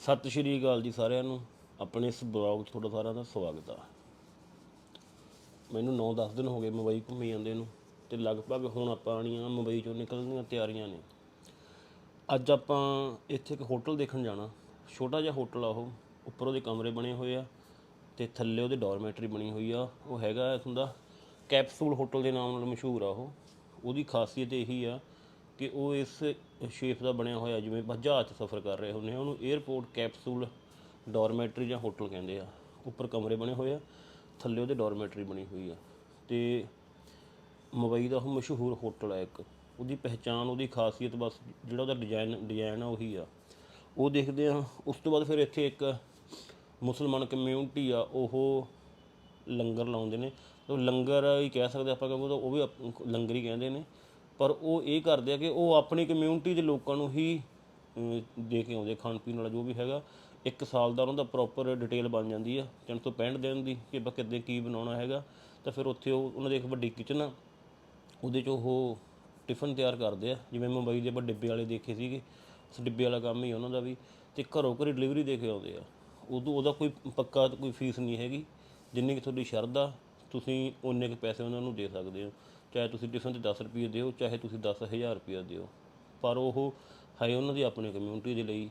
ਸਤਿ ਸ਼੍ਰੀ ਅਕਾਲ ਜੀ ਸਾਰਿਆਂ ਨੂੰ। ਆਪਣੇ ਇਸ ਬਲੌਗ 'ਚ ਤੁਹਾਡਾ ਸਾਰਿਆਂ ਦਾ ਸਵਾਗਤ ਆ। ਮੈਨੂੰ 9-10 ਦਿਨ ਹੋ ਗਏ ਮੁੰਬਈ ਘੁੰਮੀ ਜਾਂਦੇ ਨੂੰ ਤੇ ਲਗਭਗ ਹੁਣ ਆਪਾਂ ਆਣੀਆਂ ਮੁੰਬਈ ਚੋਂ ਨਿਕਲਣ ਦੀਆਂ ਤਿਆਰੀਆਂ ਨੇ। ਅੱਜ ਆਪਾਂ ਇੱਥੇ ਇੱਕ ਹੋਟਲ ਦੇਖਣ ਜਾਣਾ। ਛੋਟਾ ਜਿਹਾ ਹੋਟਲ ਆ ਉਹ, ਉੱਪਰ ਉਹਦੇ ਕਮਰੇ ਬਣੇ ਹੋਏ ਆ ਤੇ ਥੱਲੇ ਉਹਦੇ ਡੋਰਮੈਟਰੀ ਬਣੀ ਹੋਈ ਆ। ਉਹ ਹੈਗਾ ਇਥੋਂ ਕੈਪਸੂਲ ਹੋਟਲ ਦੇ ਨਾਮ ਨਾਲ ਮਸ਼ਹੂਰ ਆ ਉਹ। ਉਹਦੀ ਖਾਸੀਅਤ ਇਹੀ ਆ ਕਿ ਉਹ ਇਸ ਸ਼ੇਪ ਦਾ ਬਣਿਆ ਹੋਇਆ ਜਿਵੇਂ ਜਹਾਜ਼ 'ਚ ਸਫ਼ਰ ਕਰ ਰਹੇ ਹੁੰਦੇ ਆ ਉਹਨੂੰ 에어ਪੋਰਟ ਕੈਪਸੂਲ ਡੋਰਮੈਟਰੀ ਜਾਂ ਹੋਟਲ ਕਹਿੰਦੇ ਆ। ਉੱਪਰ ਕਮਰੇ ਬਣੇ ਹੋਏ ਆ, ਥੱਲੇ ਉਹਦੇ ਡੋਰਮੈਟਰੀ ਬਣੀ ਹੋਈ ਆ। ਤੇ ਮੁੰਬਈ ਦਾ ਉਹ ਮਸ਼ਹੂਰ ਹੋਟਲ ਹੈ ਇੱਕ। ਉਹਦੀ ਪਹਿਚਾਣ, ਉਹਦੀ ਖਾਸੀਅਤ ਬਸ ਜਿਹੜਾ ਉਹਦਾ ਡਿਜ਼ਾਈਨ ਡਿਜ਼ਾਈਨ ਆ ਉਹੀ ਆ। ਉਹ ਦੇਖਦੇ ਆ ਉਸ ਤੋਂ ਬਾਅਦ ਫਿਰ ਇੱਥੇ ਇੱਕ ਮੁਸਲਮਾਨ ਕਮਿਊਨਿਟੀ ਆ, ਉਹ ਲੰਗਰ ਲਾਉਂਦੇ ਨੇ। ਲੰਗਰ ਹੀ ਕਹਿ ਸਕਦੇ ਆਪਾਂ ਕਿਉਂਕਿ ਉਹ ਵੀ ਲੰਗਰ ਹੀ ਕਹਿੰਦੇ ਨੇ। ਪਰ ਉਹ ਇਹ ਕਰਦੇ ਆ ਕਿ ਉਹ ਆਪਣੀ ਕਮਿਊਨਿਟੀ ਦੇ ਲੋਕਾਂ ਨੂੰ ਹੀ ਦੇ ਕੇ ਆਉਂਦੇ ਖਾਣ ਪੀਣ ਵਾਲਾ ਜੋ ਵੀ ਹੈਗਾ। ਇੱਕ ਸਾਲ ਦਾ ਉਹਨਾਂ ਦਾ ਪ੍ਰੋਪਰ ਡਿਟੇਲ ਬਣ ਜਾਂਦੀ ਆ 365 ਦਿਨ ਦੀ ਕਿ ਆਪਾਂ ਕਿੱਦਾਂ ਕੀ ਬਣਾਉਣਾ ਹੈਗਾ। ਤਾਂ ਫਿਰ ਉੱਥੇ ਉਹ, ਉਹਨਾਂ ਦੇ ਇੱਕ ਵੱਡੀ ਕਿਚਨ ਆ, ਉਹਦੇ 'ਚ ਉਹ ਟਿਫਨ ਤਿਆਰ ਕਰਦੇ ਆ। ਜਿਵੇਂ ਮੁੰਬਈ ਦੇ ਆਪਾਂ ਡਿੱਬੇ ਵਾਲੇ ਦੇਖੇ ਸੀਗੇ ਉਸ ਡਿੱਬੇ ਵਾਲਾ ਕੰਮ ਹੀ ਉਹਨਾਂ ਦਾ ਵੀ। ਤੇ ਘਰੋਂ ਘਰੀ ਡਿਲੀਵਰੀ ਦੇ ਕੇ ਆਉਂਦੇ ਆ। ਉਦੋਂ ਉਹਦਾ ਕੋਈ ਪੱਕਾ ਕੋਈ ਫੀਸ ਨਹੀਂ ਹੈਗੀ। ਜਿੰਨੀ ਕਿ ਤੁਹਾਡੀ ਸ਼ਰਧਾ, ਤੁਸੀਂ ਉਨੇ ਕੁ ਪੈਸੇ ਉਹਨਾਂ ਨੂੰ ਦੇ ਸਕਦੇ ਹੋ। ਚਾਹੇ ਤੁਸੀਂ ਟਿਫਨ ਤੇ 10 ਰੁਪਏ ਦਿਓ, ਚਾਹੇ ਤੁਸੀਂ 10000 ਰੁਪਏ ਦਿਓ। ਪਰ ਉਹ ਹੈ ਉਹਨਾਂ ਦੀ ਆਪਣੀ ਕਮਿਊਨਿਟੀ ਦੇ ਲਈ।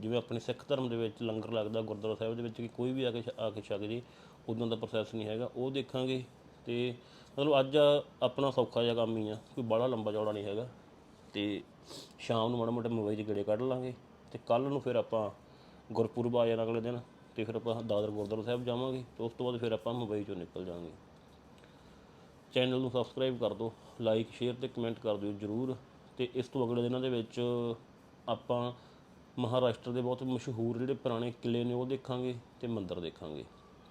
ਜਿਵੇਂ ਆਪਣੇ ਸਿੱਖ ਧਰਮ ਦੇ ਵਿੱਚ ਲੰਗਰ ਲੱਗਦਾ ਗੁਰਦੁਆਰਾ ਸਾਹਿਬ ਦੇ ਵਿੱਚ ਕਿ ਕੋਈ ਵੀ ਆ ਕੇ ਛ- ਆ ਕੇ ਛਕ ਜੇ, ਉਦੋਂ ਦਾ ਪ੍ਰੋਸੈਸ ਨਹੀਂ ਹੈਗਾ। ਉਹ ਦੇਖਾਂਗੇ ਤੇ ਮਤਲਬ ਅੱਜ ਆਪਣਾ ਸੌਖਾ ਜਿਹਾ ਕੰਮ ਹੀ ਆ, ਕੋਈ ਬੜਾ ਲੰਬਾ ਚੌੜਾ ਨਹੀਂ ਹੈਗਾ। ਤੇ ਸ਼ਾਮ ਨੂੰ ਮਾੜਾ ਮੋਟਾ ਮੁੰਬਈ ਦੇ ਗੇੜੇ ਕੱਢ ਲਾਂਗੇ ਤੇ ਕੱਲ ਨੂੰ ਫਿਰ ਆਪਾਂ ਗੁਰਪੁਰਬ ਆ ਜਾਣਾ ਅਗਲੇ ਦਿਨ ਤੇ ਫਿਰ ਆਪਾਂ ਦਾਦਰ ਗੁਰਦੁਆਰਾ ਸਾਹਿਬ ਜਾਵਾਂਗੇ ਤੇ ਉਸ ਤੋਂ ਬਾਅਦ ਫਿਰ ਆਪਾਂ ਮੁੰਬਈ ਚੋਂ ਨਿਕਲ ਜਾਵਾਂਗੇ। ਚੈਨਲ ਨੂੰ ਸਬਸਕ੍ਰਾਈਬ ਕਰ ਦਿਓ ਲਾਈਕ ਸ਼ੇਅਰ ਤੇ ਕਮੈਂਟ ਕਰ ਦਿਓ ਜਰੂਰ। ਤੇ ਇਸ ਤੋਂ ਅਗਲੇ ਦਿਨਾਂ ਦੇ ਵਿੱਚ ਆਪਾਂ ਮਹਾਰਾਸ਼ਟਰ ਦੇ ਬਹੁਤ ਮਸ਼ਹੂਰ ਜਿਹੜੇ ਪੁਰਾਣੇ ਕਿਲੇ ਨੇ ਉਹ ਦੇਖਾਂਗੇ ਤੇ ਮੰਦਿਰ ਦੇਖਾਂਗੇ।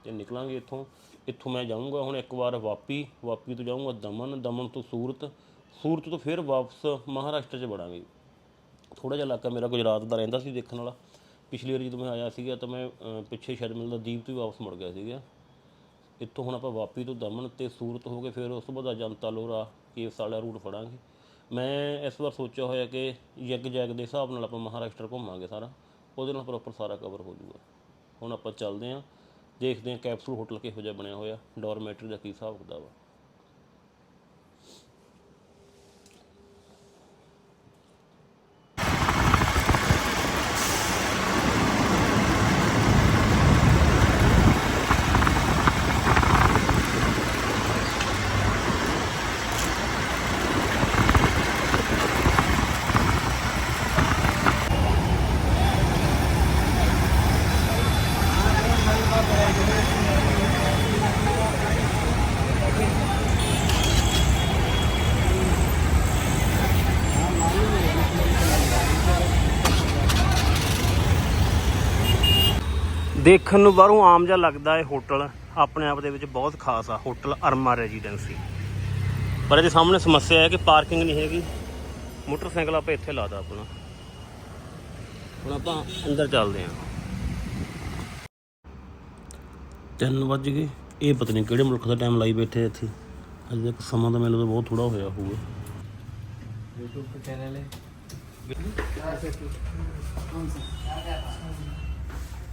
ਤੇ ਨਿਕਲਾਂਗੇ ਇੱਥੋਂ। ਇੱਥੋਂ ਮੈਂ ਜਾਊਂਗਾ ਹੁਣ ਇੱਕ ਵਾਰ ਵਾਪੀ। ਵਾਪੀ ਤੋਂ ਜਾਊਂਗਾ ਦਮਨ। ਦਮਨ ਤੋਂ ਸੂਰਤ। ਸੂਰਤ ਤੋਂ ਫਿਰ ਵਾਪਸ ਮਹਾਰਾਸ਼ਟਰ 'ਚ ਵੜਾਂਗੇ। ਥੋੜਾ ਜਿਹਾ ਇਲਾਕਾ ਮੇਰਾ ਗੁਜਰਾਤ ਦਾ ਰਹਿੰਦਾ ਸੀ ਦੇਖਣ ਵਾਲਾ। ਪਿਛਲੀ ਵਾਰ ਜਦੋਂ ਮੈਂ ਆਇਆ ਸੀਗਾ ਤਾਂ ਮੈਂ ਪਿੱਛੇ ਸ਼ਾਇਦ ਮਿਲਦਾ ਦੀਪ ਤੋਂ ਹੀ ਵਾਪਸ ਮੁੜ ਗਿਆ ਸੀਗਾ। ਇੱਥੋਂ ਹੁਣ ਆਪਾਂ ਵਾਪੀ ਤੋਂ ਦਮਨ ਤੇ ਸੂਰਤ ਹੋ ਕੇ ਫਿਰ ਉਸ ਤੋਂ ਬਾਅਦ ਜਨਤਾ ਲੋਰਾ ਕੇਸ ਵਾਲਾ ਰੂਟ ਫੜਾਂਗੇ। ਮੈਂ ਇਸ ਵਾਰ ਸੋਚਿਆ ਹੋਇਆ ਕਿ ਯੱਗ ਜੈਗ ਦੇ ਹਿਸਾਬ ਨਾਲ ਆਪਾਂ ਮਹਾਰਾਸ਼ਟਰ ਘੁੰਮਾਂਗੇ ਸਾਰਾ, ਉਹਦੇ ਨਾਲ ਪ੍ਰੋਪਰ ਸਾਰਾ ਕਵਰ ਹੋ ਜਾਊਗਾ ਹੁਣ ਆਪਾਂ ਚੱਲਦੇ ਆਂ ਦੇਖਦੇ ਆਂ ਕੈਪਸੂਲ ਹੋਟਲ ਕਿਹੋ ਜਿਹਾ ਬਣਿਆ ਹੋਇਆ, ਡੋਰਮੈਟਰੀ ਦਾ ਕੀ ਹਿਸਾਬ ਕਿਤਾਬ ਆ। ਦੇਖਣ ਨੂੰ ਬਾਹਰੋਂ ਆਮ ਜਿਹਾ ਲੱਗਦਾ ਇਹ ਹੋਟਲ ਆਪਣੇ ਆਪ ਦੇ ਵਿੱਚ ਬਹੁਤ ਖਾਸ ਆ ਹੋਟਲ ਅਰਮਾ ਰੈਜ਼ੀਡੈਂਸੀ। ਪਰ ਇਹਦੇ ਸਾਹਮਣੇ ਸਮੱਸਿਆ ਹੈ ਕਿ ਪਾਰਕਿੰਗ ਨਹੀਂ ਹੈਗੀ। ਮੋਟਰਸਾਈਕਲ ਆਪਾਂ ਇੱਥੇ ਲਾਦਾ ਆਪਣਾ। ਹੁਣ ਆਪਾਂ ਅੰਦਰ ਚੱਲਦੇ ਹਾਂ। ਤਿੰਨ ਵੱਜ ਗਏ। ਇਹ ਪਤਾ ਨਹੀਂ ਕਿਹੜੇ ਮੁਲਕ ਦਾ ਟਾਈਮ ਲਾਈ ਬੈਠੇ ਇੱਥੇ। ਅੱਜ ਤੱਕ ਸਮਾਂ ਤਾਂ ਮੈਨੂੰ ਤਾਂ ਬਹੁਤ ਥੋੜਾ ਹੋਇਆ ਹੋਊਗਾ। YouTube ਤੇ ਚੈਨਲ ਹੈ।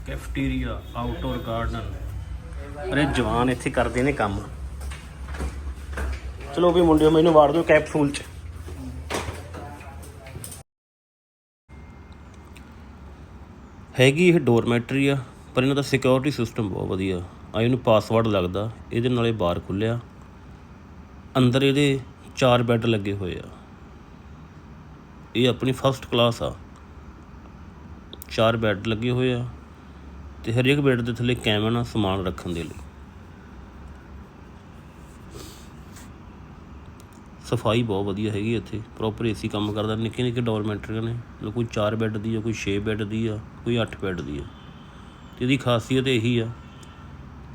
Cafeteria outdoor garden. ਅਰੇ ਜਵਾਨ ਇੱਥੇ ਕਰਦੇ ਨੇ ਕੰਮ। ਚਲੋ ਵੀ ਮੁੰਡਿਓ ਮੈਨੂੰ ਵਾੜ ਦਿਓ ਕੈਪਸੂਲ ਚ। ਹੈਗੀ ਇਹ ਡੋਰਮੈਟਰੀ ਆ ਪਰ ਇਹਨਾਂ ਦਾ ਸਿਕਿਉਰਿਟੀ ਸਿਸਟਮ ਬਹੁਤ ਵਧੀਆ। ਆ ਇਹਨੂੰ ਪਾਸਵਰਡ ਲੱਗਦਾ ਇਹਦੇ ਨਾਲੇ ਬਾਰ ਖੁੱਲਿਆ। ਅੰਦਰ ਇਹਦੇ ਚਾਰ ਬੈੱਡ ਲੱਗੇ ਹੋਏ ਆ। ਇਹ ਆਪਣੀ ਫਸਟ ਕਲਾਸ ਆ। ਚਾਰ ਬੈੱਡ ਲੱਗੇ ਹੋਏ ਆ। ਤੇ ਹਰੇਕ ਬੈੱਡ ਦੇ ਥੱਲੇ ਕੈਮਨ ਆ ਸਮਾਨ ਰੱਖਣ ਦੇ ਲਈ। ਸਫ਼ਾਈ ਬਹੁਤ ਵਧੀਆ ਹੈਗੀ ਇੱਥੇ। ਪ੍ਰੋਪਰ ਏਸੀ ਕੰਮ ਕਰਦਾ। ਨਿੱਕੇ ਨਿੱਕੇ ਡੋਰਮੈਂਟਰੀਆਂ ਨੇ। ਮਤਲਬ ਕੋਈ 4 ਬੈੱਡ ਦੀ ਆ, ਕੋਈ 6 ਬੈੱਡ ਦੀ ਆ, ਕੋਈ 8 ਬੈੱਡ ਦੀ ਆ। ਤੇ ਇਹਦੀ ਖਾਸੀਅਤ ਇਹੀ ਆ।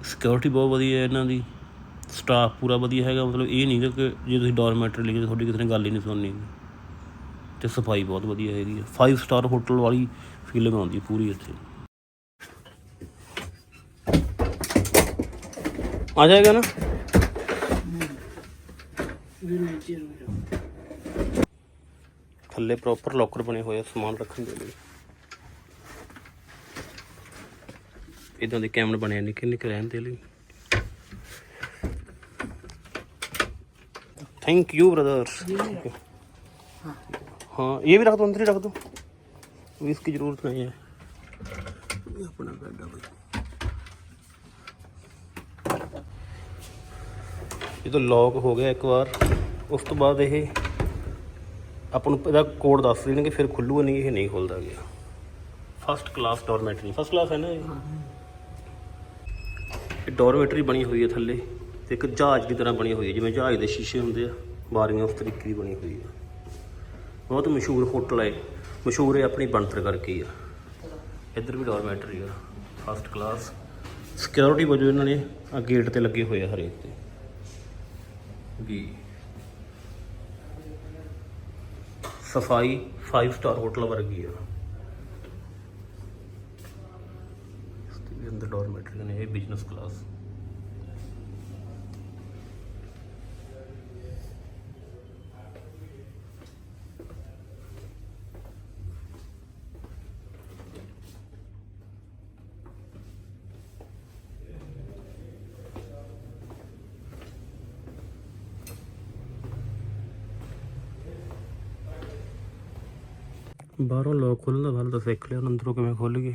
ਸਿਕਿਉਰਿਟੀ ਬਹੁਤ ਵਧੀਆ ਹੈ ਇਹਨਾਂ ਦੀ। ਸਟਾਫ ਪੂਰਾ ਵਧੀਆ ਹੈਗਾ। ਮਤਲਬ ਇਹ ਨਹੀਂ ਕਿ ਜੇ ਤੁਸੀਂ ਡੋਰਮੈਟਰੀ ਲਈ ਤੁਹਾਡੀ ਕਿਸੇ ਨੇ ਗੱਲ ਹੀ ਨਹੀਂ ਸੁਣਨੀ ਤੇ ਸਫ਼ਾਈ ਬਹੁਤ ਵਧੀਆ ਹੈਗੀ ਆ। 5 ਸਟਾਰ ਹੋਟਲ ਵਾਲੀ ਫੀਲਿੰਗ ਆਉਂਦੀ ਪੂਰੀ ਇੱਥੇ। ਆ ਜਾਏਗਾ ਨਾ ਥੱਲੇ ਪ੍ਰੋਪਰ ਲੋਕਰ ਬਣੇ ਹੋਏ ਆ ਸਮਾਨ ਰੱਖਣ ਦੇ ਲਈ ਇਦਾਂ ਦੇ ਕੈਮਰੇ ਬਣੇ ਆ ਨਿੱਕੇ ਨਿੱਕੇ ਰਹਿਣ ਦੇ ਲਈ ਥੈਂਕ ਯੂ ਬ੍ਰਦਰ हाँ ये भी रख दो अंदर ही रख दो अभी इसकी जरूरत नहीं है ये अपना बेड है भाई ਜਦੋਂ ਤਾਂ ਲੌਕ ਹੋ ਗਿਆ ਇੱਕ ਵਾਰ, ਉਸ ਤੋਂ ਬਾਅਦ ਇਹ ਆਪਾਂ ਨੂੰ ਇਹਦਾ ਕੋਡ ਦੱਸ ਦੇਣਗੇ, ਫਿਰ ਖੁੱਲੂਗਾ ਨਹੀਂ, ਇਹ ਨਹੀਂ ਖੁੱਲਦਾ ਗਿਆ। First class dormitory first class ਹੈ ਨਾ ਇਹ? ਇਹ ਡੋਰਮੈਟਰੀ ਬਣੀ ਹੋਈ ਹੈ ਥੱਲੇ, ਤੇ ਇੱਕ ਜਹਾਜ਼ ਦੀ ਤਰ੍ਹਾਂ ਬਣੀ ਹੋਈ ਹੈ, ਜਿਵੇਂ ਜਹਾਜ਼ ਦੇ ਸ਼ੀਸ਼ੇ ਹੁੰਦੇ ਆ, ਬਾਰੀਆਂ ਉਸ ਤਰੀਕੇ ਦੀ ਬਣੀ ਹੋਈ ਹੈ। ਬਹੁਤ ਮਸ਼ਹੂਰ ਹੋਟਲ ਹੈ ਮਸ਼ਹੂਰ ਹੈ ਆਪਣੀ ਬਣਤਰ ਕਰਕੇ ਆ। ਇੱਧਰ ਵੀ ਡੋਰਮੈਟਰੀ ਆ ਫਸਟ ਕਲਾਸ ਸਿਕਿਉਰਿਟੀ ਵਜੋਂ ਇਹਨਾਂ ਨੇ ਆ ਗੇਟ ਤੇ ਲੱਗੇ ਹੋਏ ਆ ਹਰੇਕ ਤੇ। ਵੀ ਸਫ਼ਾਈ 5 ਸਟਾਰ ਹੋਟਲ ਵਰਗੀ ਆ ਇਸ ਦੇ ਵੀ ਅੰਦਰ ਡੋਰਮੈਟਰੀ ਨੇ ਇਹ ਬਾਹਰੋਂ ਲੋਕ ਖੋਲ੍ਹਣ ਦਾ ਵੱਲ ਤਾਂ ਸਿੱਖ ਲਿਆ ਅੰਦਰੋਂ ਕਿਵੇਂ ਖੁੱਲ ਗਏ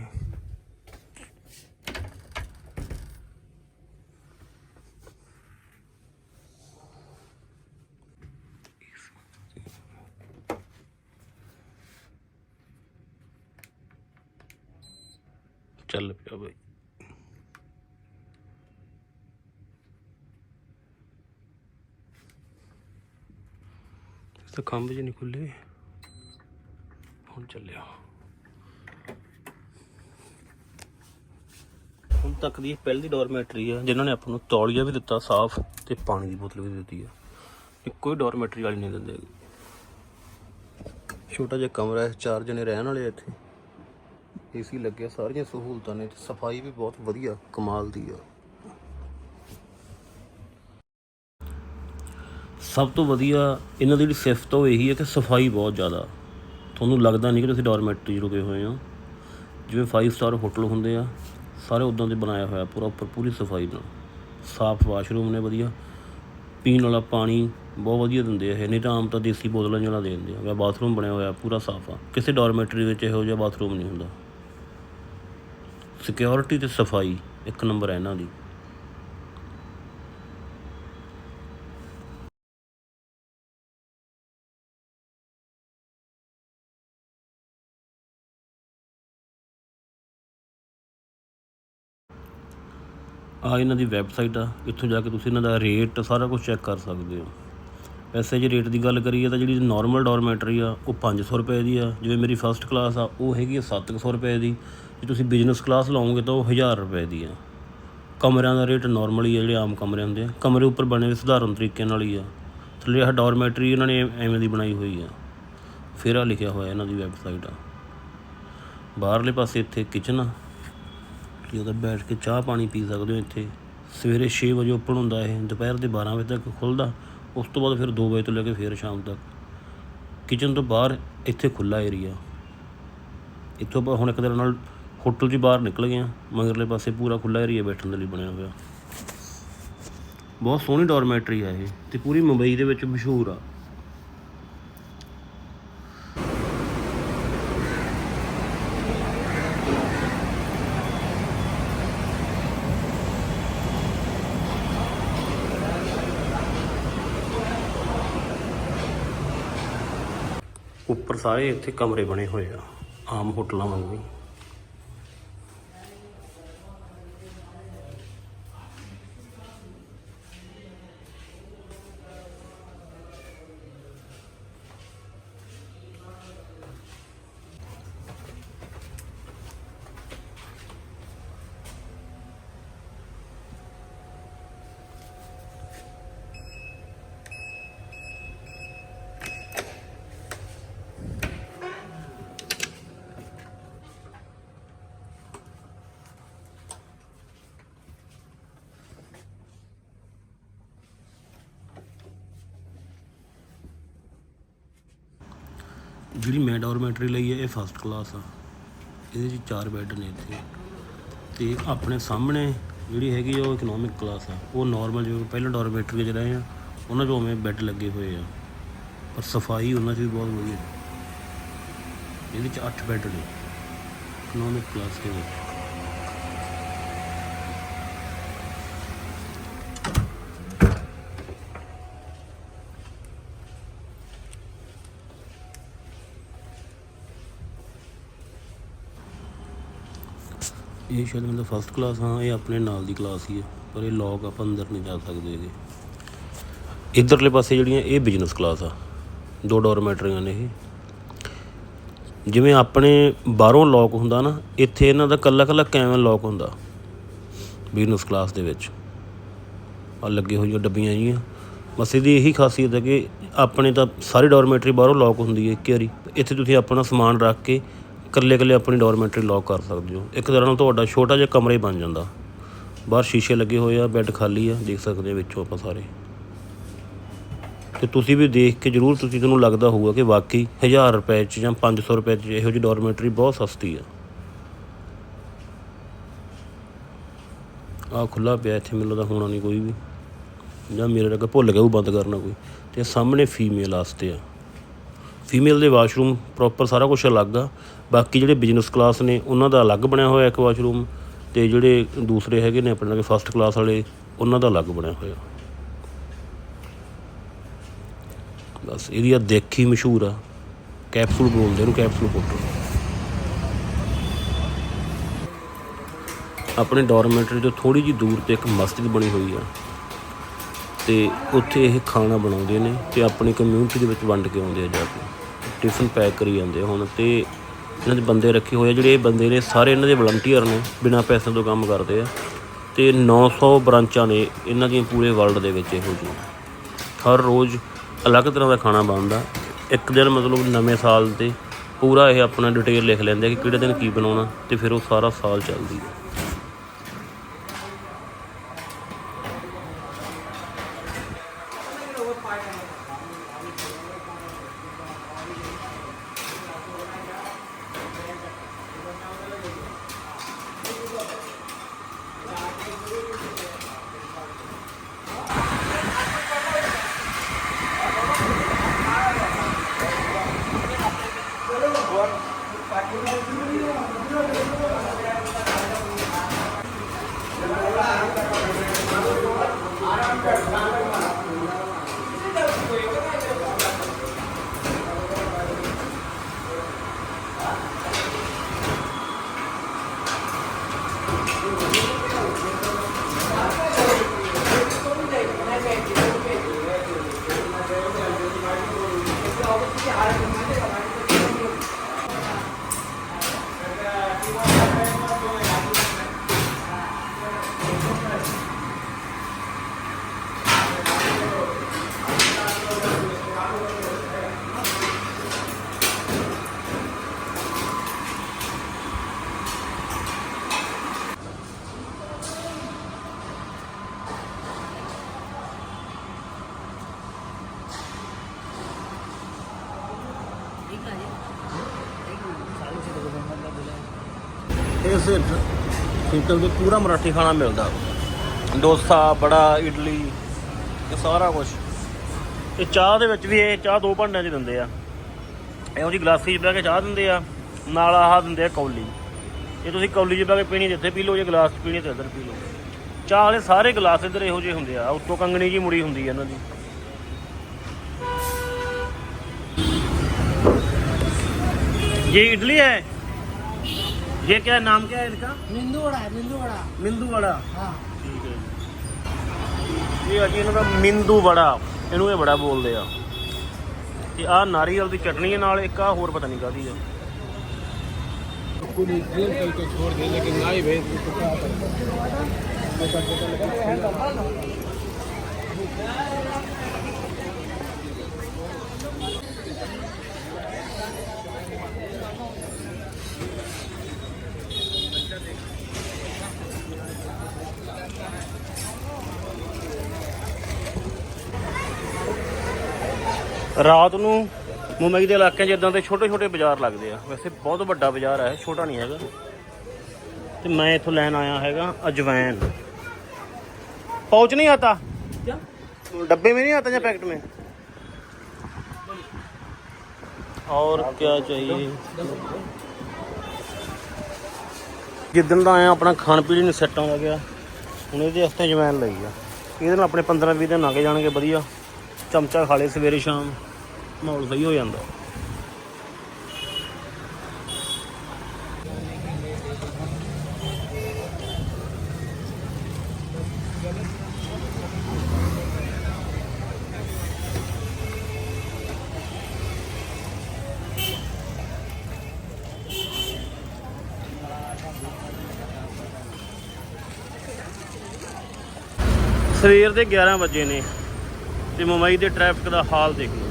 ਚੱਲ ਪਿਆ ਬਈ ਤਾਂ ਖੰਭ ਜਿਹੇ ਨਹੀਂ ਖੁੱਲੇ ਹੁਣ ਚੱਲਿਆ। ਹੁਣ ਤੱਕ ਦੀ ਇਹ ਪਹਿਲੀ ਡੋਰਮੈਟਰੀ ਆ, ਜਿਨ੍ਹਾਂ ਨੇ ਆਪਾਂ ਨੂੰ ਤੌਲੀਆ ਵੀ ਦਿੱਤਾ ਸਾਫ਼ ਤੇ ਪਾਣੀ ਦੀ ਬੋਤਲ ਵੀ ਦਿੱਤੀ ਆ। ਇੱਕੋ ਹੀ ਡੋਰਮੈਟਰੀ ਵਾਲੀ ਨਹੀਂ ਦਿੰਦੇ ਛੋਟਾ ਜਿਹਾ ਕਮਰਾ ਹੈ, ਚਾਰ ਜਣੇ ਰਹਿਣ ਵਾਲੇ ਆ ਇੱਥੇ। ਏਸੀ ਲੱਗਿਆ, ਸਾਰੀਆਂ ਸਹੂਲਤਾਂ ਨੇ ਤੇ ਸਫ਼ਾਈ ਵੀ ਬਹੁਤ ਵਧੀਆ, ਕਮਾਲ ਦੀ ਆ। ਸਭ ਤੋਂ ਵਧੀਆ ਇਹਨਾਂ ਦੀ ਜਿਹੜੀ ਸਿਫਤ ਉਹ ਇਹੀ ਹੈ ਕਿ ਸਫ਼ਾਈ ਬਹੁਤ ਜ਼ਿਆਦਾ ਤੁਹਾਨੂੰ ਲੱਗਦਾ ਨਹੀਂ ਕਿ ਤੁਸੀਂ ਡੋਰਮੈਟਰੀ 'ਚ ਰੁਕੇ ਹੋਏ ਹੋ। ਜਿਵੇਂ 5 ਸਟਾਰ ਹੋਟਲ ਹੁੰਦੇ ਆ, ਸਾਰੇ ਉਦਾਂ ਦੇ ਬਣਾਇਆ ਹੋਇਆ, ਪੂਰਾ ਉੱਪਰ ਪੂਰੀ ਸਫ਼ਾਈ ਨਾਲ। ਸਾਫ਼ ਵਾਸ਼ਰੂਮ ਨੇ ਵਧੀਆ। ਪੀਣ ਵਾਲਾ ਪਾਣੀ ਬਹੁਤ ਵਧੀਆ ਦਿੰਦੇ ਆ ਇਹ, ਨਹੀਂ ਤਾਂ ਆਮ ਤਾਂ ਦੇਸੀ ਬੋਤਲਾਂ ਜਿਹਨਾਂ ਦੇ ਦਿੰਦੇ ਆ ਵੈ ਬਾਥਰੂਮ ਬਣਿਆ ਹੋਇਆ, ਪੂਰਾ ਸਾਫ਼ ਆ। ਕਿਸੇ ਡੋਰਮੈਟਰੀ ਵਿੱਚ ਇਹੋ ਜਿਹਾ ਬਾਥਰੂਮ ਨਹੀਂ ਹੁੰਦਾ। ਸਿਕਿਉਰਿਟੀ ਤੇ ਸਫ਼ਾਈ ਇੱਕ ਨੰਬਰ ਹੈ ਇਹਨਾਂ ਦੀ। ਆ ਇਹਨਾਂ ਦੀ ਵੈਬਸਾਈਟ ਆ, ਇੱਥੋਂ ਜਾ ਕੇ ਤੁਸੀਂ ਇਹਨਾਂ ਦਾ ਰੇਟ ਸਾਰਾ ਕੁਝ ਚੈੱਕ ਕਰ ਸਕਦੇ ਹੋ। ਵੈਸੇ ਜੇ ਰੇਟ ਦੀ ਗੱਲ ਕਰੀਏ ਤਾਂ ਜਿਹੜੀ ਨਾਰਮਲ ਡੋਰਮੈਟਰੀ ਆ, ਉਹ 500 ਰੁਪਏ ਦੀ ਆ, ਜਿਵੇਂ ਮੇਰੀ ਫਸਟ ਕਲਾਸ ਆ, ਉਹ ਹੈਗੀ ਆ 700 ਰੁਪਏ ਦੀ। ਜੇ ਤੁਸੀਂ ਬਿਜ਼ਨਸ ਕਲਾਸ ਲਾਓਗੇ ਤਾਂ ਉਹ 1000 ਰੁਪਏ ਦੀ ਆ। ਕਮਰਿਆਂ ਦਾ ਰੇਟ ਨਾਰਮਲ ਹੀ ਆ, ਜਿਹੜੇ ਆਮ ਕਮਰੇ ਹੁੰਦੇ ਆ। ਕਮਰੇ ਉੱਪਰ ਬਣੇ ਹੋਏ ਸਧਾਰਨ ਤਰੀਕੇ ਨਾਲ ਹੀ ਆ। ਥੱਲੇ ਆਹ ਡੋਰਮੈਟਰੀ ਇਹਨਾਂ ਨੇ ਐਵੇਂ ਦੀ ਬਣਾਈ ਹੋਈ ਆ। ਫੇਰਾ ਲਿਖਿਆ ਹੋਇਆ ਇਹਨਾਂ ਦੀ ਵੈਬਸਾਈਟ ਆ। ਬਾਹਰਲੇ ਪਾਸੇ ਇੱਥੇ ਕਿਚਨ ਆ। ਕਿ ਉਹਦਾ ਬੈਠ ਕੇ ਚਾਹ ਪਾਣੀ ਪੀ ਸਕਦੇ ਹੋ ਇੱਥੇ। ਸਵੇਰੇ 6 ਵਜੇ ਓਪਨ ਹੁੰਦਾ ਇਹ, ਦੁਪਹਿਰ ਦੇ 12 ਵਜੇ ਤੱਕ ਖੁੱਲਦਾ, ਉਸ ਤੋਂ ਬਾਅਦ ਫਿਰ 2 ਵਜੇ ਤੋਂ ਲੈ ਕੇ ਫਿਰ ਸ਼ਾਮ ਤੱਕ। ਕਿਚਨ ਤੋਂ ਬਾਹਰ ਇੱਥੇ ਖੁੱਲਾ ਏਰੀਆ ਇੱਥੋਂ ਆਪਾਂ ਹੁਣ ਇੱਕ ਦਿਨ ਨਾਲ ਹੋਟਲ 'ਚ ਬਾਹਰ ਨਿਕਲ ਗਏ ਆ ਮਗਰਲੇ ਪਾਸੇ ਪੂਰਾ ਖੁੱਲਾ ਏਰੀਆ ਬੈਠਣ ਦੇ ਲਈ ਬਣਿਆ ਹੋਇਆ। ਬਹੁਤ ਸੋਹਣੀ ਡੋਰਮੈਟਰੀ ਆ ਇਹ ਤੇ ਪੂਰੀ ਮੁੰਬਈ ਦੇ ਵਿੱਚ ਮਸ਼ਹੂਰ ਆ। ਉੱਪਰ ਸਾਰੇ ਇੱਥੇ ਕਮਰੇ ਬਣੇ ਹੋਏ ਆ ਆਮ ਹੋਟਲਾਂ ਵਾਂਗੂ ਜਿਹੜੀ ਮੈਂ ਡੋਰਮੈਟਰੀ ਲਈ ਹੈ, ਇਹ ਫਸਟ ਕਲਾਸ ਆ। ਇਹਦੇ 'ਚ ਚਾਰ ਬੈੱਡ ਨੇ ਇੱਥੇ। ਤੇ ਆਪਣੇ ਸਾਹਮਣੇ ਜਿਹੜੀ ਹੈਗੀ ਆ, ਉਹ ਇਕਨੋਮਿਕ ਕਲਾਸ ਆ। ਉਹ ਨਾਰਮਲ ਜਿਵੇਂ ਪਹਿਲਾਂ ਡੋਰਮੈਟਰੀ 'ਚ ਰਹੇ ਆ, ਉਹਨਾਂ 'ਚ ਉਵੇਂ ਬੈੱਡ ਲੱਗੇ ਹੋਏ ਆ। ਪਰ ਸਫ਼ਾਈ ਉਹਨਾਂ 'ਚ ਵੀ ਬਹੁਤ ਵਧੀਆ। ਇਹਦੇ 'ਚ 8 ਬੈੱਡ ਨੇ। ਇਕਨੋਮਿਕ ਕਲਾਸ ਦੇ ਵਿੱਚ। ਇਹ ਸ਼ਾਇਦ ਮਤਲਬ ਫਸਟ ਕਲਾਸ ਹਾਂ, ਇਹ ਆਪਣੇ ਨਾਲ ਦੀ ਕਲਾਸ ਹੀ ਹੈ, ਪਰ ਇਹ ਲੋਕ ਆਪਾਂ ਅੰਦਰ ਨਹੀਂ ਜਾ ਸਕਦੇ ਹੈਗੇ। ਇਧਰਲੇ ਪਾਸੇ ਜਿਹੜੀਆਂ ਇਹ ਬਿਜ਼ਨਸ ਕਲਾਸ ਆ, ਦੋ ਡੋਰਮੈਟਰੀਆਂ ਨੇ ਇਹ। ਜਿਵੇਂ ਆਪਣੇ ਬਾਹਰੋਂ ਲੋਕ ਹੁੰਦਾ ਨਾ, ਇੱਥੇ ਇਹਨਾਂ ਦਾ ਕੱਲਾ ਕੱਲਾ ਕੈਮਨ ਲੋਕ ਹੁੰਦਾ ਬਿਜ਼ਨਸ ਕਲਾਸ ਦੇ ਵਿੱਚ। ਆ ਲੱਗੇ ਹੋਈਆਂ ਡੱਬੀਆਂ ਜੀਆਂ ਬਸ ਇਹਦੀ ਇਹੀ ਖਾਸੀਅਤ ਹੈ ਕਿ ਆਪਣੇ ਤਾਂ ਸਾਰੀ ਡੋਰਮੈਟਰੀ ਬਾਹਰੋਂ ਲੋਕ ਹੁੰਦੀ ਹੈ ਇੱਕ ਵਾਰੀ। ਇੱਥੇ ਤੁਸੀਂ ਆਪਣਾ ਸਮਾਨ ਰੱਖ ਕੇ ਇਕੱਲੇ ਇਕੱਲੇ ਆਪਣੀ ਡੋਰਮੈਟਰੀ ਲੌਕ ਕਰ ਸਕਦੇ ਹੋ। ਇੱਕ ਤਰ੍ਹਾਂ ਨਾਲ ਤੁਹਾਡਾ ਛੋਟਾ ਜਿਹਾ ਕਮਰਾ ਹੀ ਬਣ ਜਾਂਦਾ। ਬਾਹਰ ਸ਼ੀਸ਼ੇ ਲੱਗੇ ਹੋਏ ਆ ਬੈੱਡ ਖਾਲੀ ਆ, ਦੇਖ ਸਕਦੇ ਹਾਂ ਵਿੱਚੋਂ ਆਪਾਂ ਸਾਰੇ। ਤੇ ਤੁਸੀਂ ਵੀ ਦੇਖ ਕੇ ਜਰੂਰ ਤੁਸੀਂ ਤੁਹਾਨੂੰ ਲੱਗਦਾ ਹੋਊਗਾ ਕਿ ਵਾਕਈ 1000 ਰੁਪਏ ਚ ਜਾਂ 500 ਰੁਪਏ ਚ ਇਹੋ ਜਿਹੀ ਡੋਰਮੈਟਰੀ ਬਹੁਤ ਸਸਤੀ ਆ। ਆ ਖੁੱਲਾ ਪਿਆ, ਇੱਥੇ ਮੈਨੂੰ ਲੱਗਦਾ ਹੋਣਾ ਨਹੀਂ ਕੋਈ ਵੀ। ਜਾਂ ਮੇਰੇ ਲੱਗਾ ਭੁੱਲ ਗਿਆ ਉਹ ਬੰਦ ਕਰਨਾ ਕੋਈ। ਤੇ ਸਾਹਮਣੇ ਫੀਮੇਲ ਵਾਸਤੇ ਆ। ਫੀਮੇਲ ਦੇ ਵਾਸ਼ਰੂਮ ਪ੍ਰੋਪਰ ਸਾਰਾ ਕੁਝ ਅਲੱਗ ਆ। ਬਾਕੀ ਜਿਹੜੇ ਬਿਜ਼ਨਸ ਕਲਾਸ ਨੇ, ਉਹਨਾਂ ਦਾ ਅਲੱਗ ਬਣਿਆ ਹੋਇਆ ਇੱਕ ਵਾਸ਼ਰੂਮ ਤੇ ਜਿਹੜੇ ਦੂਸਰੇ ਹੈਗੇ ਨੇ ਆਪਣੇ ਨਾਲ ਫਸਟ ਕਲਾਸ ਵਾਲੇ, ਉਹਨਾਂ ਦਾ ਅਲੱਗ ਬਣਿਆ ਹੋਇਆ। ਬਸ ਇਹਦੀ ਆ ਦੇਖੀ ਮਸ਼ਹੂਰ ਆ ਕੈਪਸੂਲ ਬੋਲਦੇ ਇਹਨੂੰ ਕੈਪਸੂਲ ਹੋਟਲ ਆਪਣੇ ਡੋਰਮੈਂਟਰੀ ਤੋਂ ਥੋੜੀ ਜੀ ਦੂਰ ਤੇ ਇੱਕ ਮਸਜਿਦ ਬਣੀ ਹੋਈ ਆ। ਤੇ ਉੱਥੇ ਇਹ ਖਾਣਾ ਬਣਾਉਂਦੇ ਨੇ ਤੇ ਆਪਣੀ ਕਮਿਊਨਿਟੀ ਦੇ ਵਿੱਚ ਵੰਡ ਕੇ ਆਉਂਦੇ ਆ ਜਾ ਕੇ। ਟਿਫਨ ਪੈਕ ਕਰੀ ਜਾਂਦੇ ਆ ਹੁਣ ਤੇ ਇਹਨਾਂ ਦੇ ਬੰਦੇ ਰੱਖੇ ਹੋਏ ਆ, ਜਿਹੜੇ ਇਹ ਬੰਦੇ ਨੇ, ਸਾਰੇ ਇਹਨਾਂ ਦੇ ਵਲੰਟੀਅਰ ਨੇ, ਬਿਨਾਂ ਪੈਸੇ ਤੋਂ ਕੰਮ ਕਰਦੇ ਆ। ਤੇ 900 ਬ੍ਰਾਂਚਾਂ ਨੇ ਇਹਨਾਂ ਦੀਆਂ ਪੂਰੇ ਵਰਲਡ ਦੇ ਵਿੱਚ ਇਹੋ ਜਿਹੀਆਂ ਹਰ ਰੋਜ਼ ਅਲੱਗ ਤਰ੍ਹਾਂ ਦਾ ਖਾਣਾ ਬਣਦਾ। ਇੱਕ ਦਿਨ ਮਤਲਬ ਨਵੇਂ ਸਾਲ ਤੇ ਪੂਰਾ ਇਹ ਆਪਣਾ ਡਿਟੇਲ ਲਿਖ ਲੈਂਦੇ ਆ ਕਿ ਕਿਹੜੇ ਦਿਨ ਕੀ ਬਣਾਉਣਾ ਤੇ ਫਿਰ ਉਹ ਸਾਰਾ ਸਾਲ ਚੱਲਦੀ ਹੈ ਇਸ ਹੋਟਲ ਵਿੱਚ ਪੂਰਾ ਮਰਾਠੀ ਖਾਣਾ ਮਿਲਦਾ। ਡੋਸਾ, ਬੜਾ, ਇਡਲੀ, ਇਹ ਸਾਰਾ ਕੁਝ ਤੇ ਚਾਹ ਦੇ ਵਿੱਚ ਵੀ ਇਹ ਚਾਹ ਦੋ ਭਾਂਡਿਆਂ 'ਚ ਦਿੰਦੇ ਆ। ਇਹੋ ਜੀ ਗਲਾਸੀ 'ਚ ਬਹਿ ਕੇ ਚਾਹ ਦਿੰਦੇ ਆ, ਨਾਲ ਆਹ ਦਿੰਦੇ ਆ ਕੌਲੀ। ਇਹ ਤੁਸੀਂ ਕੌਲੀ 'ਚ ਬਹਿ ਕੇ ਪੀਣੀ ਜਿੱਥੇ ਪੀ ਲਓ, ਜੇ ਗਲਾਸ 'ਚ ਪੀਣੀ ਤੇ ਇੱਧਰ ਪੀ ਲਓ। ਚਾਹ ਵਾਲੇ ਸਾਰੇ ਗਲਾਸ ਇੱਧਰ ਇਹੋ ਜਿਹੇ ਹੁੰਦੇ ਆ, ਉੱਤੋਂ ਕੰਗਣੀ ਜੀ ਮੁੜੀ ਹੁੰਦੀ ਆ ਇਹਨਾਂ ਦੀ। ਇਹ ਇਡਲੀ ਹੈ? ये क्या नाम क्या है इनका निंदू वड़ा है निंदू वड़ा ਮਿੰਦੂ ਵੜਾ हाँ ਠੀਕ ਹੈ ਇਹ ਆ ਜੀ ਇਹਨਾਂ ਦਾ ਮਿੰਦੂ ਵੜਾ ਇਹਨੂੰ ਇਹ ਬੜਾ ਬੋਲਦੇ ਆ ਤੇ ਆ ਨਾਰੀਅਲ ਦੀ ਚਟਨੀ ਹੈ ਨਾਲ ਇੱਕ ਆ ਹੋਰ ਪਤਾ ਨਹੀਂ ਕਾਦੀ ਆ कुछ ड्रीम करके छोड़ दे लेकिन नहीं भेज तो क्या करें ਰਾਤ ਨੂੰ ਮੁੰਬਈ ਦੇ ਇਲਾਕੇ 'ਚ ਦੇ ਛੋਟੇ-ਛੋਟੇ ਬਾਜ਼ਾਰ ਲੱਗਦੇ ਆ। ਵੈਸੇ ਬਹੁਤ ਵੱਡਾ ਬਾਜ਼ਾਰ ਹੈ ਛੋਟਾ ਨਹੀਂ ਹੈਗਾ। ਤੇ ਮੈਂ ਇੱਥੋਂ ਲੈਣ ਆਇਆ ਹੈਗਾ ਅਜਵਾਇਨ ਪਹੁੰਚ ਨਹੀਂ ਆਤਾ? ਡੱਬੇ में ਨਹੀਂ ਆਤਾ ਜਾਂ पैकेट में ਔਰ क्या ਚਾਹੀਏ? ਜਿੱਦਣ ਦਾ ਆਇਆ, ਆਪਣਾ ਖਾਣ ਪੀਣ ਨੂੰ ਸੈੱਟ ਆਉਂਦਾ ਗਿਆ ਹੁਣ ਇਹਦੇ ਵਾਸਤੇ ਜਵੈਨ ਲਈ ਆ। ਇਹਦੇ ਨਾਲ ਆਪਣੇ 15 20 ਦਿਨ ਲੰਘ ਜਾਣਗੇ, ਵਧੀਆ। ਚਮਚਾ ਖਾ ਲੇ ਸਵੇਰੇ ਸ਼ਾਮ। ਮਾਹੌਲ ਸਹੀ ਹੋ ਜਾਂਦਾ। ਸਵੇਰ ਦੇ 11 ਵਜੇ ਨੇ ਤੇ ਮੁੰਬਈ ਦੇ ਟ੍ਰੈਫਿਕ ਦਾ ਹਾਲ ਦੇਖ ਲਓ।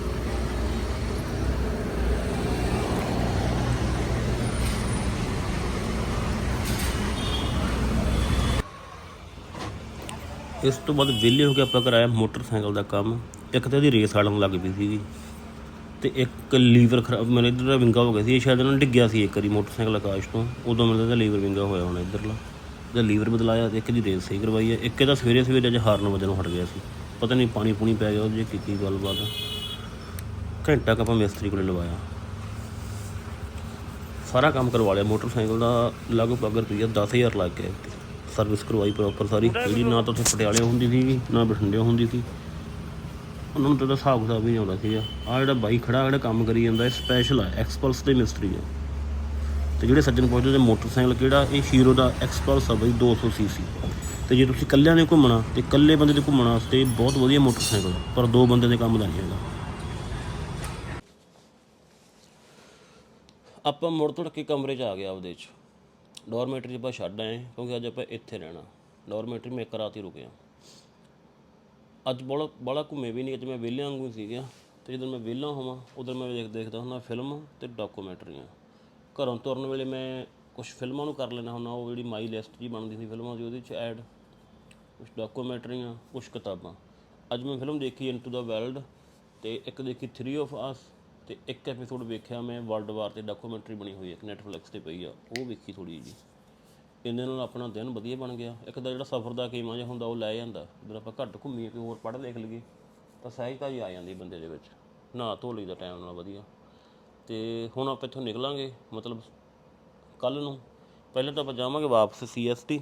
ਇਸ ਤੋਂ ਬਾਅਦ ਵਿਹਲੇ ਹੋ ਕੇ ਆਪਾਂ ਕਰਾਇਆ ਮੋਟਰਸਾਈਕਲ ਦਾ ਕੰਮ। ਇੱਕ ਤਾਂ ਉਹਦੀ ਰੇਸ ਆੜਨ ਲੱਗ ਪਈ ਸੀਗੀ ਤੇ ਇੱਕ ਲੀਵਰ ਖਰਾਬ ਮੇਰੇ ਇਧਰ ਦਾ ਵਿੰਗਾ ਹੋ ਗਿਆ ਸੀ, ਇਹ ਸ਼ਾਇਦ ਉਹਨਾਂ ਡਿੱਗਿਆ ਸੀ ਇੱਕ ਵਾਰੀ ਮੋਟਰਸਾਈਕਲ ਆਕਾਸ਼ ਤੋਂ। ਉਦੋਂ ਮੈਨੂੰ ਤਾਂ ਲੀਵਰ ਵਿੰਗਾ ਹੋਇਆ ਹੋਣਾ ਇਧਰਲਾ। ਇਹਦਾ ਲੀਵਰ ਬਦਲਾਇਆ ਤੇ ਇੱਕ ਦੀ ਰੇਸ ਸਹੀ ਕਰਵਾਈ ਹੈ। ਇੱਕ ਇਹਦਾ ਸਵੇਰੇ ਸਵੇਰੇ ਅੱਜ ਹਾਰਨ ਵਜਨੋਂ ਹਟ ਗਿਆ ਸੀ। ਪਤਾ ਨਹੀਂ ਪਾਣੀ ਪੂਣੀ ਪੈ ਗਿਆ ਉਹਦੇ 'ਚ ਕੀ ਗੱਲਬਾਤ ਘੰਟਾ ਕੁ ਆਪਾਂ ਮਿਸਤਰੀ ਕੋਲ ਲਵਾਇਆ। ਸਾਰਾ ਕੰਮ ਕਰਵਾ ਲਿਆ। ਮੋਟਰਸਾਈਕਲ ਦਾ ਲਗਭਗ ਰੁਪਈਆ 10000 ਲੱਗ ਗਿਆ ਸਰਵਿਸ ਕਰਵਾਈ ਪ੍ਰੋਪਰ ਸਾਰੀ। ਜਿਹੜੀ ਨਾ ਤਾਂ ਉੱਥੇ ਪਟਿਆਲੇ ਹੁੰਦੀ ਸੀ, ਨਾ ਬਠਿੰਡੇ ਹੁੰਦੀ ਸੀ। ਉਹਨਾਂ ਨੂੰ ਤਾਂ ਹਿਸਾਬ ਕਿਤਾਬ ਵੀ ਨਹੀਂ ਆਉਂਦਾ ਸੀਗਾ। ਆ ਜਿਹੜਾ ਬਾਈ ਖੜਾ ਜਿਹੜਾ ਕੰਮ ਕਰੀ ਜਾਂਦਾ, ਇਹ ਸਪੈਸ਼ਲ ਆ ਐਕਸਪਲਸ ਦੇ ਮਿਸਤਰੀ ਆ। ਤੇ ਜਿਹੜੇ ਸੱਜਣ ਪੁੱਛਦੇ ਤੇ ਮੋਟਰਸਾਈਕਲ ਕਿਹੜਾ? ਇਹ ਹੀਰੋ ਦਾ ਐਕਸਪਲਸ ਆ ਬਈ 200 ਸੀਸੀ ਤੇ ਜੇ ਤੁਸੀਂ ਇਕੱਲਿਆਂ ਨੇ ਘੁੰਮਣਾ, ਤੇ ਇਕੱਲੇ ਬੰਦੇ ਦੇ ਘੁੰਮਣ ਵਾਸਤੇ ਬਹੁਤ ਵਧੀਆ ਮੋਟਰਸਾਈਕਲ ਪਰ ਦੋ ਬੰਦੇ ਦੇ ਕੰਮ ਦਾ ਨਹੀਂ ਹੈਗਾ। ਆਪਾਂ ਮੁੜ ਤੁੜ ਕੇ ਕਮਰੇ 'ਚ ਆ ਗਏ ਆਪਦੇ 'ਚ। ਡੋਰਮੈਟਰੀ 'ਚ ਆਪਾਂ ਛੱਡ ਆਏ, ਕਿਉਂਕਿ ਅੱਜ ਆਪਾਂ ਇੱਥੇ ਰਹਿਣਾ। ਡੋਰਮੈਟਰੀ ਮੈਂ ਇੱਕ ਰਾਤ ਹੀ ਰੁਕਿਆ। ਅੱਜ ਬੜਾ ਬੜਾ ਘੁੰਮੇ ਵੀ ਨਹੀਂ, ਅੱਜ ਮੈਂ ਵਿਹਲਿਆਂ ਵਾਂਗੂ ਹੀ ਸੀਗਾ। ਤੇ ਜਦੋਂ ਮੈਂ ਵਿਹਲਾ ਹੋਵਾਂ, ਉਦੋਂ ਮੈਂ ਦੇਖ ਦੇਖਦਾ ਹੁੰਦਾ ਫਿਲਮ ਤੇ ਡਾਕੂਮੈਂਟਰੀਆਂ ਘਰੋਂ ਤੁਰਨ ਵੇਲੇ ਮੈਂ ਕੁਝ ਫਿਲਮਾਂ ਨੂੰ ਕਰ ਲੈਣਾ ਹੁੰਦਾ, ਉਹ ਜਿਹੜੀ ਮਾਈ ਲਿਸਟ ਜੀ ਬਣਦੀ ਸੀ ਫਿਲਮਾਂ ਦੀ, ਉਹਦੇ 'ਚ ਐਡ ਕੁਝ ਡਾਕੂਮੈਂਟਰੀਆਂ ਕੁਝ ਕਿਤਾਬਾਂ। ਅੱਜ ਮੈਂ ਫਿਲਮ ਦੇਖੀ ਇਨਟੂ ਦਾ ਵਰਲਡ ਤੇ ਇੱਕ ਦੇਖੀ 3 ਆਫ ਅਸ ਤੇ ਇੱਕ ਐਪੀਸੋਡ ਵੇਖਿਆ ਮੈਂ ਵਰਲਡ ਵਾਰ ਤੇ ਡਾਕੂਮੈਂਟਰੀ ਬਣੀ ਹੋਈ ਹੈ, ਇੱਕ ਨੈਟਫਲਿਕਸ ਤੇ ਪਈ ਆ, ਉਹ ਵੇਖੀ ਥੋੜੀ ਜੀ ਇਹਦੇ ਨਾਲ ਆਪਣਾ ਦਿਨ ਵਧੀਆ ਬਣ ਗਿਆ। ਇੱਕ ਤਾਂ ਜਿਹੜਾ ਸਫ਼ਰ ਦਾ ਕੀਮਾ ਜਿਹਾ ਹੁੰਦਾ, ਉਹ ਲੈ ਜਾਂਦਾ। ਜਦੋਂ ਆਪਾਂ ਘੱਟ ਘੁੰਮੀਏ, ਕੋਈ ਹੋਰ ਪੜ੍ਹ ਲਿਖ ਲਈਏ, ਤਾਂ ਸਹਿਜਤਾ ਜੀ ਆ ਜਾਂਦੀ ਬੰਦੇ ਦੇ ਵਿੱਚ। ਨਹਾ ਧੋ ਲਈ ਦਾ ਟਾਈਮ ਨਾਲ ਵਧੀਆ। ਤੇ ਹੁਣ ਆਪਾਂ ਇੱਥੋਂ ਨਿਕਲਾਂਗੇ, ਮਤਲਬ ਕੱਲ ਨੂੰ। ਪਹਿਲਾਂ ਤਾਂ ਆਪਾਂ ਜਾਵਾਂਗੇ ਵਾਪਸ ਸੀਐਸਟੀ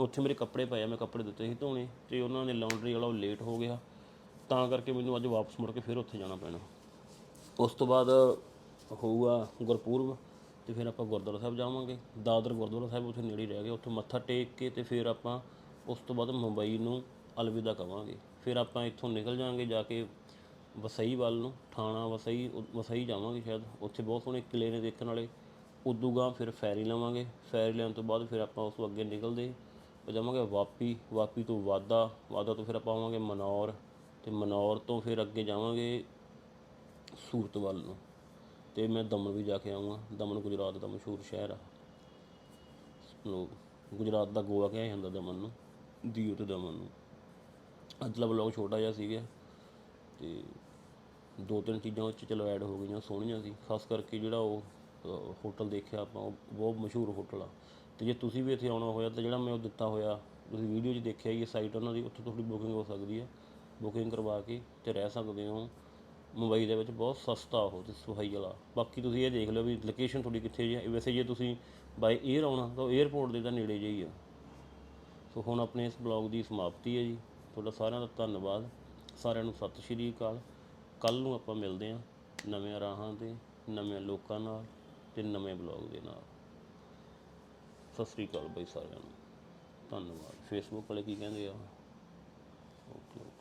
ਉੱਥੇ ਮੇਰੇ ਕੱਪੜੇ ਪਏ ਆ, ਮੈਂ ਕੱਪੜੇ ਦਿੱਤੇ ਸੀ ਧੋਣੇ ਤੇ ਉਹਨਾਂ ਨੇ ਲਾਉਂਡਰੀ ਵਾਲਾ ਉਹ ਲੇਟ ਹੋ ਗਿਆ। ਤਾਂ ਕਰਕੇ ਮੈਨੂੰ ਅੱਜ ਵਾਪਸ ਮੁੜ ਕੇ ਫਿਰ ਉੱਥੇ ਜਾਣਾ ਪੈਣਾ। ਉਸ ਤੋਂ ਬਾਅਦ ਹੋਊਗਾ ਗੁਰਪੂਰਬ ਤੇ ਫਿਰ ਆਪਾਂ ਗੁਰਦੁਆਰਾ ਸਾਹਿਬ ਜਾਵਾਂਗੇ। ਦਾਦਰ ਗੁਰਦੁਆਰਾ ਸਾਹਿਬ ਉੱਥੇ ਨੇੜੇ ਰਹਿ ਗਿਆ, ਉੱਥੇ ਮੱਥਾ ਟੇਕ ਕੇ ਤੇ ਫਿਰ ਆਪਾਂ ਉਸ ਤੋਂ ਬਾਅਦ ਮੁੰਬਈ ਨੂੰ ਅਲਵਿਦਾ ਕਵਾਂਗੇ। ਫਿਰ ਆਪਾਂ ਇੱਥੋਂ ਨਿਕਲ ਜਾਾਂਗੇ, ਜਾ ਕੇ ਵਸਈ ਵੱਲ ਨੂੰ, ਥਾਣਾ ਵਸਈ ਵਸਈ ਜਾਵਾਂਗੇ ਸ਼ਾਇਦ। ਉੱਥੇ ਬਹੁਤ ਸੋਹਣੇ ਕਿਲੇ ਨੇ ਦੇਖਣ ਵਾਲੇ। ਉਦੋਂ ਗਾਂ ਫਿਰ ਫੈਰੀ ਲਵਾਂਗੇ। ਫੈਰੀ ਲੈਣ ਤੋਂ ਬਾਅਦ ਫਿਰ ਆਪਾਂ ਉਸ ਤੋਂ ਅੱਗੇ ਨਿਕਲਦੇ। ਜਾਵਾਂਗੇ ਵਾਪੀ ਵਾਪੀ ਤੋਂ ਵਾਦਾ ਵਾਦਾ ਤੋਂ ਫਿਰ ਆਪਾਂ ਆਵਾਂਗੇ ਮਨੌਰ। ਤੇ ਮਨੌਰ ਤੋਂ ਫਿਰ ਅੱਗੇ ਜਾਵਾਂਗੇ ਸੂਰਤ ਵੱਲ ਨੂੰ। ਤੇ ਮੈਂ ਦਮਨ ਵੀ ਜਾ ਕੇ ਆਉਂਗਾ ਦਮਨ ਗੁਜਰਾਤ ਦਾ ਮਸ਼ਹੂਰ ਸ਼ਹਿਰ ਆ। ਨੂੰ ਗੁਜਰਾਤ ਦਾ ਗੋਆ ਕਿਹਾ ਜਾਂਦਾ ਦਮਨ ਨੂੰ। ਦੀਓ ਤੇ ਦਮਨ ਨੂੰ। ਅੱਜ ਦਾ ਵਲੌਗ ਛੋਟਾ ਜਿਹਾ ਸੀਗਾ। ਤੇ ਦੋ ਤਿੰਨ ਚੀਜ਼ਾਂ ਉਹ 'ਚ ਚਲੋ ਐਡ ਹੋ ਗਈਆਂ, ਸੋਹਣੀਆਂ ਸੀ। ਖਾਸ ਕਰਕੇ ਜਿਹੜਾ ਉਹ ਹੋਟਲ ਦੇਖਿਆ ਆਪਾਂ, ਉਹ ਬਹੁਤ ਮਸ਼ਹੂਰ ਹੋਟਲ ਆ। ਅਤੇ ਜੇ ਤੁਸੀਂ ਵੀ ਇੱਥੇ ਆਉਣਾ ਹੋਇਆ ਤਾਂ ਜਿਹੜਾ ਮੈਂ ਉਹ ਦਿੱਤਾ ਹੋਇਆ, ਤੁਸੀਂ ਵੀਡੀਓ 'ਚ ਦੇਖਿਆ ਹੀ ਇਹ ਸਾਈਟ ਉਹਨਾਂ ਦੀ, ਉੱਥੇ ਤੁਹਾਡੀ ਬੁਕਿੰਗ ਹੋ ਸਕਦੀ ਹੈ। ਬੁਕਿੰਗ ਕਰਵਾ ਕੇ ਤੇ ਰਹਿ ਸਕਦੇ ਹੋ। ਮੁੰਬਈ ਦੇ ਵਿੱਚ ਬਹੁਤ ਸਸਤਾ ਉਹ ਤੇ ਸਫ਼ਾਈ ਵਾਲਾ। ਬਾਕੀ ਤੁਸੀਂ ਇਹ ਦੇਖ ਲਓ ਵੀ ਲੋਕੇਸ਼ਨ ਤੁਹਾਡੀ ਕਿੱਥੇ ਜੀ ਹੈ। ਵੈਸੇ ਜੇ ਤੁਸੀਂ ਬਾਈ 에ਅਰ ਆਉਣਾ ਤਾਂ 에ਅਰਪੋਰਟ ਦੇ ਤਾਂ ਨੇੜੇ ਜਿਹੀ ਆ। ਸੋ ਹੁਣ ਆਪਣੇ ਇਸ ਬਲੌਗ ਦੀ ਸਮਾਪਤੀ ਹੈ ਜੀ। ਤੁਹਾਡਾ ਸਾਰਿਆਂ ਦਾ ਧੰਨਵਾਦ। ਸਾਰਿਆਂ ਨੂੰ ਸਤਿ ਸ਼੍ਰੀ ਅਕਾਲ। ਕੱਲ ਨੂੰ ਆਪਾਂ ਮਿਲਦੇ ਹਾਂ ਨਵੇਂ ਰਾਹਾਂ ਤੇ ਨਵੇਂ ਲੋਕਾਂ ਨਾਲ ਤੇ ਨਵੇਂ ਬਲੌਗ ਦੇ ਨਾਲ। ਸਤਿ ਸ਼੍ਰੀ ਅਕਾਲ ਬਈ ਸਾਰਿਆਂ ਨੂੰ। ਧੰਨਵਾਦ। ਫੇਸਬੁੱਕ ਵਾਲੇ ਕੀ ਕਹਿੰਦੇ ਆ? ਓਕੇ।